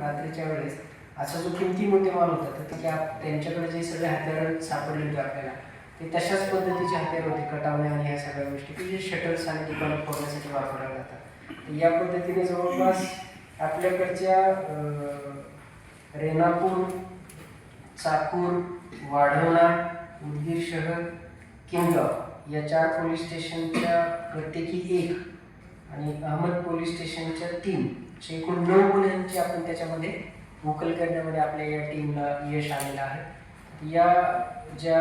रात्रीच्या वेळेस. असा जो किमती माल होता तर त्या त्यांच्याकडे जे सगळे हत्यारं सापडले होते आपल्याला ते तशाच पद्धतीचे हत्यार होते कटावणे आणि ह्या सगळ्या गोष्टी. की जे शटर्स आणि दुकानं फोडण्यासाठी वापरल्या जातात. तर या पद्धतीने जवळपास आपल्याकडच्या रेनापूर रेणापूर चाकूर वाढवणा उदगीर शहर किनगाव या चार पोलीस स्टेशनच्या प्रत्येकी एक आणि अहमद पोलीस स्टेशनच्या तीन असे एकूण नऊ गुन्ह्यांची आपण त्याच्यामध्ये उकल करण्यामध्ये आपल्या या टीमला यश आलेलं आहे. या ज्या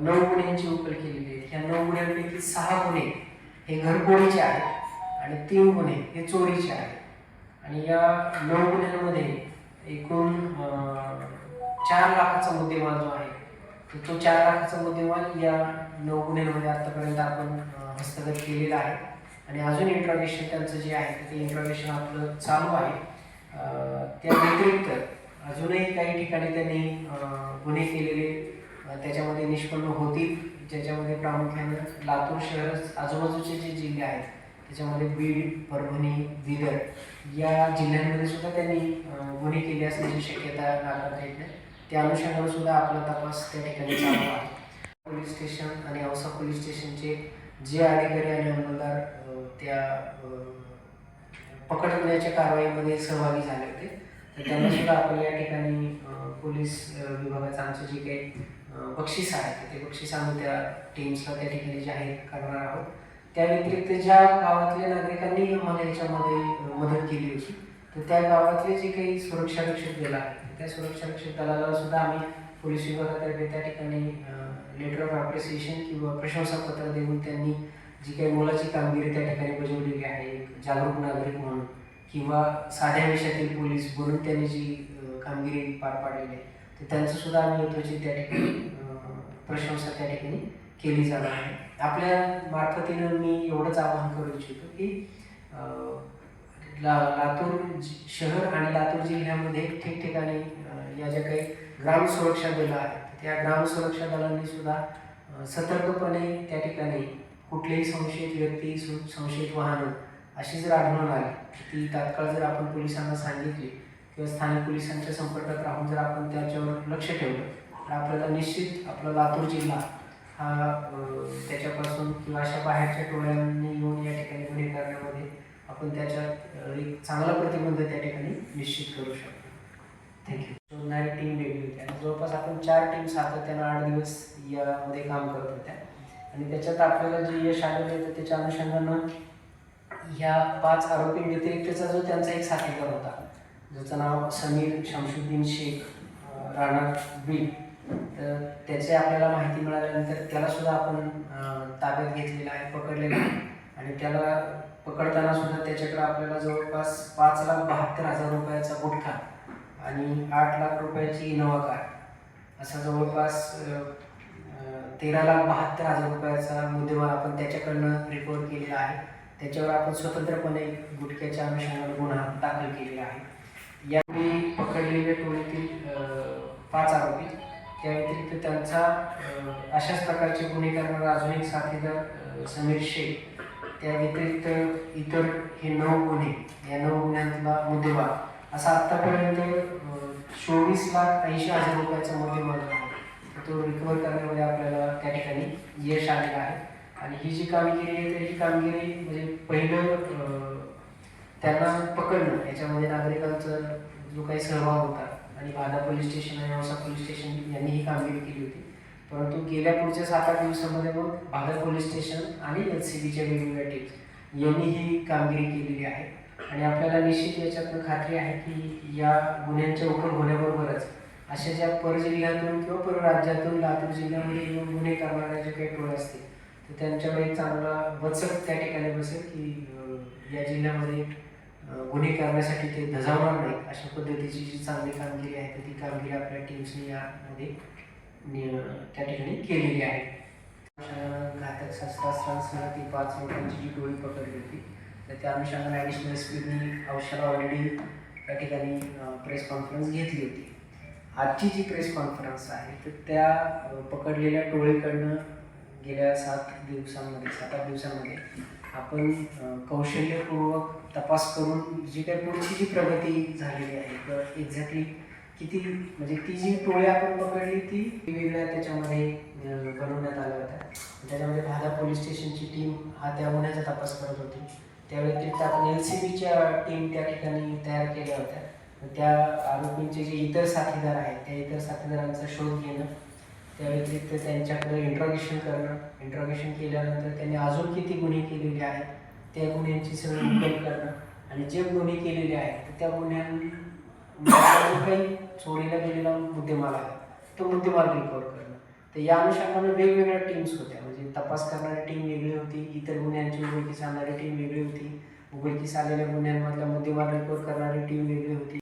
नऊ गुन्ह्यांची उकल केलेली आहे ह्या नऊ गुन्ह्यांपैकी सहा गुन्हे हे घरफोडीचे आहेत आणि तीन गुन्हे हे चोरीचे आहेत. आणि या नऊ गुन्ह्यांमध्ये एकूण चार लाखाचा मुद्देमाल जो आहे तो चार लाखाचा मुद्देमाल या नऊ गुन्ह्यांमध्ये आतापर्यंत आपण हस्तगत केलेला आहे. आणि अजून इंट्रॉगेशन त्यांचं जे आहे ते इंट्रॉगेशन आपलं चालू आहे. त्या व्यतिरिक्त अजूनही काही ठिकाणी त्यांनी गुन्हे केलेले त्याच्यामध्ये निष्पन्न होतील. ज्याच्यामध्ये प्रामुख्यानं लातूर शहर आजूबाजूचे जे जिल्हे आहेत त्याच्यामध्ये बीड परभणी विदर या जिल्ह्यांमध्ये सुद्धा त्यांनी गुन्हे केले असण्याची शक्यता नाकारता येत नाही. त्या अनुषंगाने सुद्धा आपला तपास त्या ठिकाणी चालू आहे. पोलीस स्टेशन आणि औसा पोलीस स्टेशनचे जे अधिकारी आणि अंमलदार त्या पकडण्याच्या कारवाईमध्ये सहभागी झाले होते. तर त्यांना सुद्धा आपण या ठिकाणी पोलीस विभागाचं आमचं जे काही बक्षीस आहे ते बक्षीस आम्ही त्या टीम्सला त्या ठिकाणी जाहीर करणार आहोत. त्या व्यतिरिक्त ज्या गावातल्या नागरिकांनी आम्हाला याच्यामध्ये मदत केली होती तर त्या गावातले जे काही सुरक्षा रक्षक दल आहे त्या सुरक्षा रक्षक दलाला सुद्धा आम्ही पोलीस विभागातर्फे त्या ठिकाणी लेटर ऑफ ॲप्रिसिएशन किंवा प्रशंसापत्र देऊन त्यांनी जी काही मोलाची कामगिरी त्या ठिकाणी बजावलेली आहे एक जागरूक नागरिक म्हणून किंवा साध्या वेशातील पोलीस म्हणून त्यांनी जी कामगिरी पार पाडलेली आहे तर त्यांचं सुद्धा आम्ही यथोचित त्या ठिकाणी प्रशंसा त्या ठिकाणी केली जाणार आहे. आपल्या मार्फतीनं मी एवढंच आवाहन करू इच्छितो की ला लातूर शहर आणि लातूर जिल्ह्यामध्ये ठिकठिकाणी या ज्या काही ग्राम सुरक्षा दलं आहेत. त्या ग्राम सुरक्षा दलांनी सुद्धा सतर्कपणे त्या ठिकाणी कुठलेही संशयित व्यक्ती सु- संशयित वाहनं अशी जर आढळून आली ती तात्काळ जर आपण पोलिसांना सांगितली किंवा स्थानिक पोलिसांच्या संपर्कात राहून जर आपण त्याच्यावर लक्ष ठेवलं तर आपल्याला निश्चित आपला लातूर जिल्हा हा त्याच्यापासून किंवा अशा बाहेरच्या टोळ्यांनी येऊन या ठिकाणी गुन्हे करण्यामध्ये आपण त्याच्यात एक चांगला प्रतिबंध त्या ठिकाणी निश्चित करू शकतो. थँक्यू शोधणारी टीम वेगळी होती आणि जवळपास आपण चार टीम सातत्यानं आठ दिवस यामध्ये काम करत होत्या. आणि त्याच्यात आपल्याला जे यश आलेलं आहे तर त्याच्या अनुषंगानं ह्या पाच आरोपी व्यतिरिक्तचा जो त्यांचा एक साथीदार होता ज्याचं नाव समीर शमशुद्दीन शेख राणा बी तर त्याचे आपल्याला माहिती मिळाल्यानंतर त्याला सुद्धा आपण ताब्यात घेतलेलं आहे पकडलेलं आहे. आणि त्याला पकडताना सुद्धा त्याच्याकडे आपल्याला जवळपास पाच लाख बहात्तर हजार रुपयाचा गुटखा आणि आठ लाख रुपयाची इनोवा कार असा जवळपास तेरा लाख बहात्तर हजार रुपयाचा मुद्देमाल आपण त्याच्याकडनं रिकवर केलेला आहे. त्याच्यावर आपण स्वतंत्रपणे गुटख्याच्या अनुषंगाने गुन्हा दाखल केलेला आहे. यावेळी पकडलेल्या टोळीतील पाच आरोपी. त्या व्यतिरिक्त त्यांचा अशाच प्रकारचे गुन्हे करणारा अजून एक साथीदार समीर शेख. त्या व्यतिरिक्त इतर हे नऊ गुन्हे या नऊ गुन्ह्यांतला मुद्देमाल असा आत्तापर्यंत चोवीस लाख ऐंशी हजार रुपयाचा मुद्देमाल आहे. तो रिकवर करण्यामध्ये आपल्याला त्या ठिकाणी यश आलेलं आहे. आणि ही जी कामगिरी आहे तर ही कामगिरी म्हणजे पहिलं त्यांना पकडणं याच्यामध्ये नागरिकांचा जो काही सहभाग होता आणि वादा पोलीस स्टेशन आणि औसा पोलीस स्टेशन यांनी ही कामगिरी केली होती. परंतु गेल्या पुढच्या सात आठ दिवसामध्ये मग भादर पोलीस स्टेशन आणि एल सी बीच्या वेगवेगळ्या टीम्स यांनी ही कामगिरी केलेली आहे. आणि आपल्याला निश्चित याच्यातून खात्री आहे की या गुन्ह्यांच्या उकल होण्याबरोबरच अशा ज्या परजिल्ह्यातून किंवा परराज्यातून लातूर जिल्ह्यामध्ये येऊन गुन्हे करणाऱ्या जे काही टोळ्या असतील तर त्यांच्याकडे एक चांगला वचक त्या ठिकाणी बसेल की या जिल्ह्यामध्ये गुन्हे करण्यासाठी ते धजावणार नाही अशा पद्धतीची जी चांगली कामगिरी आहे तर ती कामगिरी आपल्या टीम्सनी यामध्ये त्या ठिकाणी केलेली आहे. घातक शस्त्रास्त्रांसह ती पाच लोकांची जी टोळी पकडली होती तर त्या अनुषंगाने ॲडिशनल एस पीनी ऑलरेडी त्या ठिकाणी प्रेस कॉन्फरन्स घेतली होती. आजची जी प्रेस कॉन्फरन्स आहे तर त्या पकडलेल्या टोळीकडनं गेल्या सात दिवसांमध्ये सात आठ दिवसांमध्ये आपण कौशल्यपूर्वक तपास करून जी काही पुढची जी प्रगती झालेली आहे तर एक्झॅक्टली किती म्हणजे ती जी टोळी आपण पकडली ती वेगवेगळ्या त्याच्यामध्ये बनवण्यात आल्या होत्या. त्याच्यामध्ये भादा पोलीस स्टेशनची टीम हा त्या गुन्ह्याचा तपास करत होती. त्या व्यतिरिक्त आपण एल सी बीच्या टीम त्या ठिकाणी तयार केल्या होत्या. त्या आरोपींचे जे इतर साथीदार आहेत त्या इतर साथीदारांचा शोध घेणं त्या व्यतिरिक्त त्यांच्याकडे इंट्रॉगेशन करणं इंट्रॉगेशन केल्यानंतर त्यांनी अजून किती गुन्हे केलेले आहेत त्या गुन्ह्यांची सगळी उकल करणं आणि जे गुन्हे केलेले आहेत तर त्या गुन्ह्यांनी काही चोरीला गेलेला मुद्देमाल आहे तो मुद्देमाल रिकवर करणं. तर या अनुषंगाने वेगवेगळ्या टीम्स होत्या. म्हणजे तपास करणारी टीम वेगळी होती इतर गुन्ह्यांची उघडकीस आणणारी टीम वेगळी होती उघडकीस आलेल्या गुन्ह्यांमधला मुद्देमाल रेकॉर्ड करणारी टीम वेगळी होती.